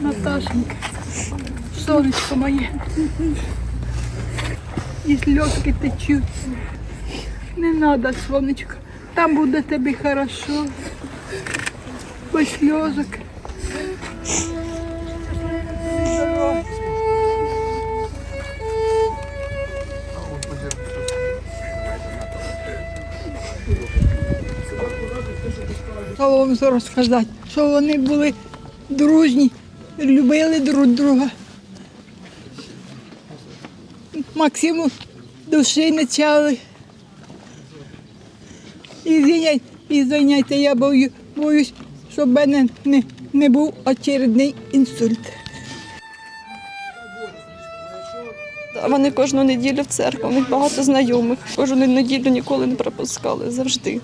Наташенька, сонечко моє. І сльозки течуть. Не треба, сонечко, там буде тобі хорошо. Без сльозок. Що вам розказати? Що вони були дружні, любили друг друга. Максиму душі не чали. І звиняйте, я бою, боюсь, щоб в мене не, не був очередний інсульт. Вони кожну неділю в церкву, у них багато знайомих. Кожну неділю ніколи не пропускали, завжди.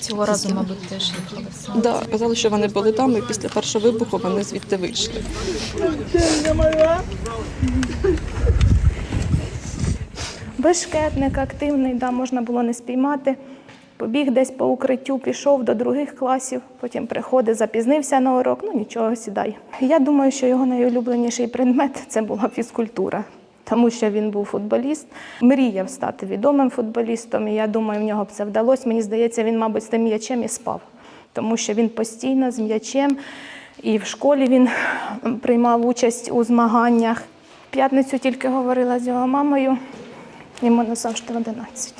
Цього разу, мабуть, теж їхали. Да, казали, що вони були там, і після першого вибуху вони звідти вийшли. Бешкетник активний, да, можна було не спіймати. Побіг десь по укриттю, пішов до других класів, потім приходить, запізнився на урок, ну нічого, сідай. Я думаю, що його найулюбленіший предмет це була фізкультура, тому що він був футболіст, мріяв стати відомим футболістом, і я думаю, в нього б це вдалося. Мені здається, він, мабуть, з тим м'ячем і спав, тому що він постійно з м'ячем, і в школі він приймав участь у змаганнях. В п'ятницю тільки говорила з його мамою, йому назавжди 11.